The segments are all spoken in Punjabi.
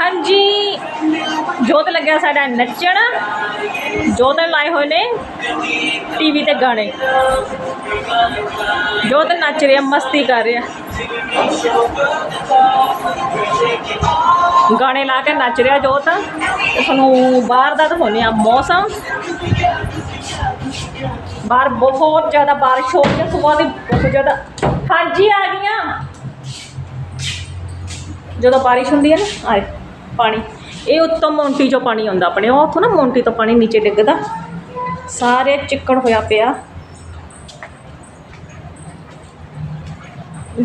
ਹਾਂਜੀ। ਜੋਤ ਲੱਗਿਆ ਸਾਡਾ ਨੱਚਣ। ਜੋਤ ਲਾਏ ਹੋਏ ਨੇ ਟੀਵੀ ਤੇ ਗਾਣੇ। ਜੋਤ ਨੱਚ ਰਿਹਾ, ਮਸਤੀ ਕਰ ਰਿਹਾ। ਗਾਣੇ ਲਾ ਕੇ ਨੱਚ ਰਿਹਾ ਜੋਤ। ਤੁਹਾਨੂੰ ਬਾਹਰ ਦਾ ਦਿਖਾਉਂਦੇ ਆ ਮੌਸਮ। ਬਾਹਰ ਬਹੁਤ ਜ਼ਿਆਦਾ ਬਾਰਿਸ਼ ਹੋ ਰਹੀ ਹੈ, ਸਵੇਰ ਦੀ ਬਹੁਤ ਜ਼ਿਆਦਾ। ਹਾਂਜੀ, ਆ ਗਈਆਂ। ਜਦੋਂ ਬਾਰਿਸ਼ ਹੁੰਦੀ ਹੈ ਨਾ, ਆਏ, ਪਾਣੀ। ਇਹ ਉੱਤੋਂ ਮੌਂਟੀ ਚੋਂ ਪਾਣੀ ਆਉਂਦਾ ਆਪਣੇ, ਉਹ ਉੱਥੋਂ ਨਾ ਮੌਂਟੀ ਤੋਂ ਪਾਣੀ ਨੀਚੇ ਡਿੱਗਦਾ। ਸਾਰੇ ਚਿੱਕੜ ਹੋਇਆ ਪਿਆ।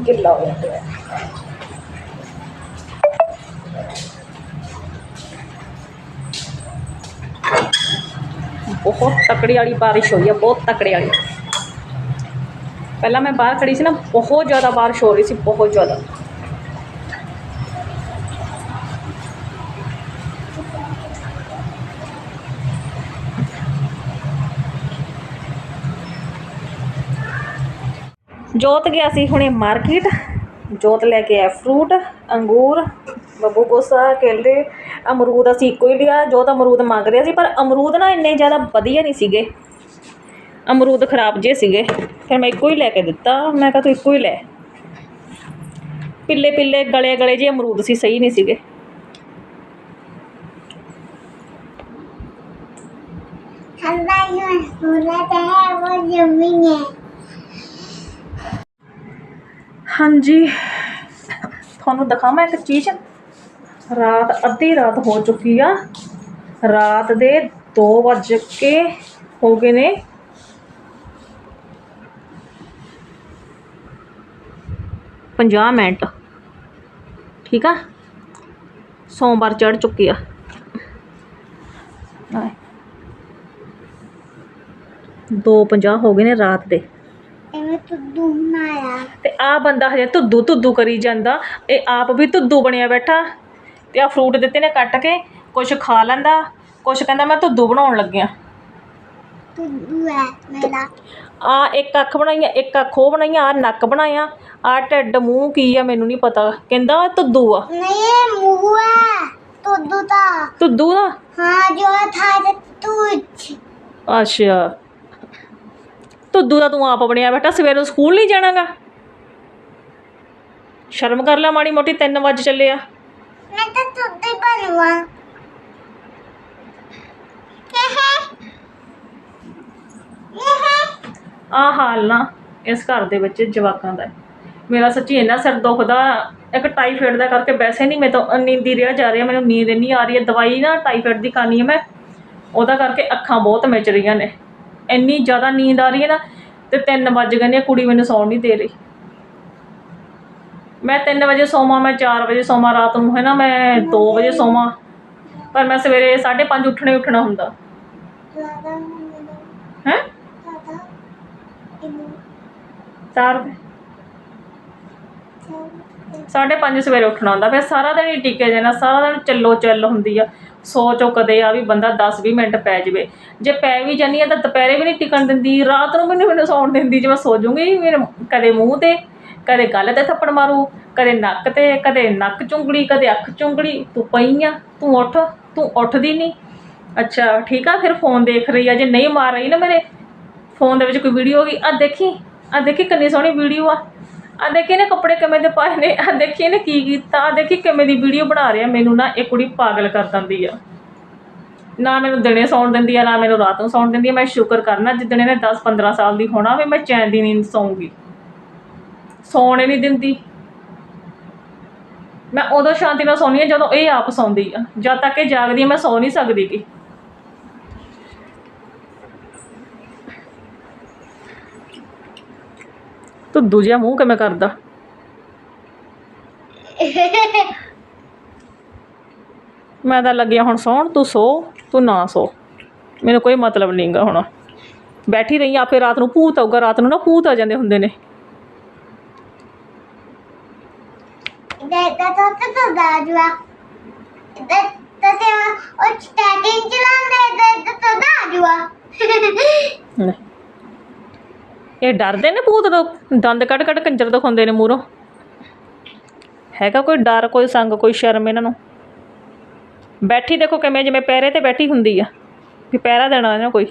ਗਿੱਲਾ ਹੋਇਆ ਪਿਆ। ਬਹੁਤ ਤਕੜੀ ਵਾਲੀ ਬਾਰਿਸ਼ ਹੋਈ ਹੈ, ਬਹੁਤ ਤਕੜੀ ਵਾਲੀ। ਪਹਿਲਾਂ ਮੈਂ ਬਾਹਰ ਖੜੀ ਸੀ ਨਾ, ਬਹੁਤ ਜ਼ਿਆਦਾ ਬਾਰਿਸ਼ ਹੋ ਰਹੀ ਸੀ, ਬਹੁਤ ਜ਼ਿਆਦਾ। ਜੋਤ ਗਿਆ ਸੀ ਹੁਣੇ ਮਾਰਕੀਟ। ਜੋਤ ਲੈ ਕੇ ਆ ਫਰੂਟ, ਅੰਗੂਰ, ਬੱਬੂ ਗੋਸਾ ਕੇਲੇ, ਅਮਰੂਦ ਅਸੀਂ ਇੱਕੋ ਹੀ ਲਿਆ। ਜੋਤ ਅਮਰੂਦ ਮੰਗ ਰਿਹਾ ਸੀ, ਪਰ ਅਮਰੂਦ ਨਾ ਇੰਨੇ ਜ਼ਿਆਦਾ ਵਧੀਆ ਨਹੀਂ ਸੀਗੇ। ਅਮਰੂਦ ਖਰਾਬ ਜੇ ਸੀਗੇ। ਫਿਰ ਮੈਂ ਇੱਕੋ ਹੀ ਲੈ ਕੇ ਦਿੱਤਾ। ਮੈਂ ਕਿਹਾ, ਤੂੰ ਇੱਕੋ ਹੀ ਲੈ। ਪਿੱਲੇ ਪਿੱਲੇ ਗਲੇ ਗਲੇ ਜੇ ਅਮਰੂਦ ਸੀ, ਸਹੀ ਨਹੀਂ ਸੀਗੇ। ਹਲਵਾ ਇਹ ਸੂਰਤ ਹੈ, ਉਹ ਜ਼ਮੀਨ ਹੈ। ਹਾਂਜੀ। ਤੁਹਾਨੂੰ ਦਿਖਾਵਾਂ ਇੱਕ ਚੀਜ਼। ਰਾਤ, ਅੱਧੀ ਰਾਤ ਹੋ ਚੁੱਕੀ ਆ। ਰਾਤ ਦੇ 2 ਵੱਜ ਕੇ ਹੋ ਗਏ ਨੇ। ਪੰਜਾਹ ਮਿੰਟ। ਠੀਕ ਆ? ਸੋਮਵਾਰ ਚੜ ਚੁੱਕੀ ਆ। ਦੋ ਪੰਜਾਹ ਹੋ ਗਏ ਨੇ ਰਾਤ ਦੇ। एमे तो दूना यार ਤੇ ਆ ਬੰਦਾ ਹਜੇ ਧੁੱਦੂ ਧੁੱਦੂ ਕਰੀ ਜਾਂਦਾ ਇਹ ਆਪ ਵੀ ਧੁੱਦੂ ਬਣਿਆ ਬੈਠਾ ਤੇ ਆ ਫਰੂਟ ਦਿੱਤੇ ਨੇ ਕੱਟ ਕੇ ਕੁਛ ਖਾ ਲੈਂਦਾ ਕੁਛ ਕਹਿੰਦਾ ਮੈਂ ਧੁੱਦੂ ਬਣਾਉਣ ਲੱਗਿਆ तो दू है मेरा ਆ ਇੱਕ ਅੱਖ ਬਣਾਈ ਆ ਇੱਕ ਅੱਖ ਉਹ ਬਣਾਈ ਆ ਆਹ ਨੱਕ ਬਣਾਇਆ ਆ ਢਿੱਡ ਮੂੰਹ ਕੀ ਆ ਮੈਨੂੰ ਨਹੀਂ ਪਤਾ ਕਹਿੰਦਾ ਇਹ ਧੁੱਦੂ ਆ नहीं ये मुंह है तो दूता ਧੁੱਦੂ ਦਾ हाँ जो था ये तुझ ਅੱਛਾ ਧੁੱਦੂ ਦਾ ਤੂੰ ਆਪ ਬਣਿਆ ਬੈਠਾ ਸਵੇਰ ਨੂੰ ਸਕੂਲ ਨਹੀਂ ਜਾਣਾਗਾ? ਸ਼ਰਮ ਕਰ ਲੈ ਮਾੜੀ ਮੋਟੀ 3 ਵਜੇ ਚੱਲੇ ਆ। ਮੈਂ ਤਾਂ ਧੁੱਦ ਹੀ ਬਣੂਆ ਹਾਲ ਨਾ ਇਸ ਘਰ ਦੇ ਵਿੱਚ ਜਵਾਕਾਂ ਦਾ। ਮੇਰਾ ਸੱਚੀ ਇੰਨਾ ਸਿਰ ਦੁਖਦਾ ਇੱਕ ਟਾਈਫਾਇਡ ਦਾ ਕਰਕੇ ਵੈਸੇ ਨਹੀਂ ਮੈਂ ਤਾਂ ਨੀਂਦੀ ਰਿਹਾ ਜਾ ਰਿਹਾ ਮੈਨੂੰ ਨੀਂਦ ਨਹੀਂ ਆ ਰਹੀ ਹੈ ਦਵਾਈ ਨਾ ਟਾਈਫਾਇਡ ਦੀ ਖਾਣੀ ਹੈ ਮੈਂ। ਉਹਦਾ ਕਰਕੇ ਅੱਖਾਂ ਬਹੁਤ ਮਿਚ ਰਹੀਆਂ ਨੇ। ਇੰਨੀ ਜ਼ਿਆਦਾ ਨੀਂਦ ਆ ਰਹੀ ਹੈ ਨਾ, ਤੇ 3 ਵਜ ਗਏ ਨੇ, ਕੁੜੀ ਮੈਨੂੰ ਸੌਣ ਨਹੀਂ ਦੇ ਰਹੀ। ਮੈਂ 3 ਵਜੇ ਸੌਵਾਂ, ਮੈਂ 4 ਵਜੇ ਸੌਵਾਂ, ਰਾਤ ਨੂੰ ਹੈ ਨਾ ਮੈਂ 2 ਵਜੇ ਸੌਵਾਂ। ਪਰ ਮੈਂ ਸਵੇਰੇ 5:30 ਉੱਠਣੇ ਉੱਠਣਾ ਹੁੰਦਾ। ਹੈ? ਚਾਰ ਸਾਢੇ 5 ਸਵੇਰੇ ਉੱਠਣਾ ਹੁੰਦਾ, ਫਿਰ ਸਾਰਾ ਦਿਨ ਹੀ ਟਿਕੇ ਜਾਣਾ, ਸਾਰਾ ਦਿਨ ਚੱਲੋ ਚੱਲ ਹੁੰਦੀ ਆ। ਸੋਚੋ ਕਦੇ ਆ ਵੀ ਬੰਦਾ 10-20 ਮਿੰਟ ਪੈ ਜਾਵੇ। ਜੇ ਪੈ ਵੀ ਜਾਨੀ ਆ ਤਾਂ ਦੁਪਹਿਰੇ ਵੀ ਨਹੀਂ ਟਿਕਣ ਦਿੰਦੀ, ਰਾਤ ਨੂੰ ਵੀ ਨਹੀਂ ਮੈਨੂੰ ਸੌਣ ਦਿੰਦੀ, ਜੇ ਮੈਂ ਸੋ ਜੂੰਗੀ ਮੇਰੇ ਕਦੇ ਮੂੰਹ ਤੇ, ਕਦੇ ਗੱਲ ਤੇ ਥੱਪੜ ਮਾਰੂ, ਕਦੇ ਨੱਕ ਤੇ, ਕਦੇ ਨੱਕ ਚੁੰਗੜੀ, ਕਦੇ ਅੱਖ ਚੁੰਗੜੀ, ਤੂੰ ਪਈ ਆ, ਤੂੰ ਉੱਠ, ਤੂੰ ਉੱਠਦੀ ਨਹੀਂ। ਅੱਛਾ, ਠੀਕ ਆ, ਫਿਰ ਫੋਨ ਦੇਖ ਰਹੀ ਆ, ਜੇ ਨਹੀਂ ਮਾਰ ਰਹੀ ਨਾ ਮੇਰੇ, ਫੋਨ ਦੇ ਵਿੱਚ ਕੋਈ ਵੀਡੀਓ ਹੋ ਗਈ ਆ ਦੇਖੀ ਆ ਦੇਖੀ ਕਿੰਨੀ ਸੋਹਣੀ ਵੀਡੀਓ ਆ। ਆ ਦੇਖੀ ਨੇ ਕੱਪੜੇ ਕਿਵੇਂ ਦੇ ਪਾਏ ਨੇ ਆ ਦੇਖੀ ਇਹਨੇ ਕੀ ਕੀਤਾ ਆ ਦੇਖੀ ਕਿਵੇਂ ਦੀ ਵੀਡੀਓ ਬਣਾ ਰਿਹਾ, ਮੈਨੂੰ ਨਾ ਇਹ ਕੁੜੀ ਪਾਗਲ ਕਰ ਦਿੰਦੀ ਆ। ਨਾ ਮੈਨੂੰ ਦਿਨੇ ਸੌਣ ਦਿੰਦੀ ਆ, ਨਾ ਮੈਨੂੰ ਰਾਤ ਨੂੰ ਸੌਣ ਦਿੰਦੀ ਆ, ਮੈਂ ਸ਼ੁਕਰ ਕਰਨਾ, ਜਿੱਦਣ ਇਹਨੇ 10 15 ਸਾਲ ਦੀ ਹੋਣਾ ਵੀ ਮੈਂ ਚੈਨ ਦੀ ਨੀਂਦ ਸੌਂਗੀ। ਸੌਣੇ ਨਹੀਂ ਦਿੰਦੀ। ਮੈਂ ਉਦੋਂ ਸ਼ਾਂਤੀ ਨਾਲ ਸੌਂਦੀ ਆ ਜਦੋਂ ਇਹ ਆਪ ਸੌਂਦੀ ਆ। ਜਦ ਤੱਕ ਇਹ ਜਾਗਦੀ ਆ, ਮੈਂ ਸੌ ਨਹੀਂ ਸਕਦੀ ਕਿ ਤੂੰ ਦੂਜਿਆ ਮੂੰਹ ਕਿਵੇਂ ਕਰਦਾ? ਮੈਂ ਤਾਂ ਲੱਗਿਆ ਹੁਣ ਸੌਣ ਤੂੰ ਸੋ ਤੂੰ ਨਾ ਸੋ। ਮੈਨੂੰ ਕੋਈ ਮਤਲਬ ਨਹੀਂਗਾ ਹੁਣ। ਬੈਠੀ ਰਹੀ ਆਪੇ ਰਾਤ ਨੂੰ ਭੂਤ ਆਊਗਾ ਰਾਤ ਨੂੰ ਨਾ ਭੂਤ ਆ ਜਾਂਦੇ ਹੁੰਦੇ ਨੇ। ਦੇਖਦਾ ਤਾਂ ਤਾਂ ਦਾਜਵਾ ਤੇ ਤੇ ਉਹ ਸਟੈਟਿੰਗ ਚਲਾਉਂਦੇ ਤੇ ਤਾਂ ਦਾਜਵਾ ਇਹ ਡਰਦੇ ਨੇ ਭੂਤ ਤੋਂ? ਦੰਦ ਕੱਢ ਕੱਢ ਕੰਜਰ ਦਿਖਾਉਂਦੇ ਨੇ ਮੂਹਰੋਂ ਹੈਗਾ ਕੋਈ ਡਰ, ਕੋਈ ਸੰਗ, ਕੋਈ ਸ਼ਰਮ ਇਹਨਾਂ ਨੂੰ? ਬੈਠੀ ਦੇਖੋ ਕਿਵੇਂ ਜਿਵੇਂ ਪੈਰੇ ਤੇ ਬੈਠੀ ਹੁੰਦੀ ਆ। ਵੀ ਪਹਿਰਾ ਦੇਣਾ ਇਹਨਾਂ ਕੋਈ।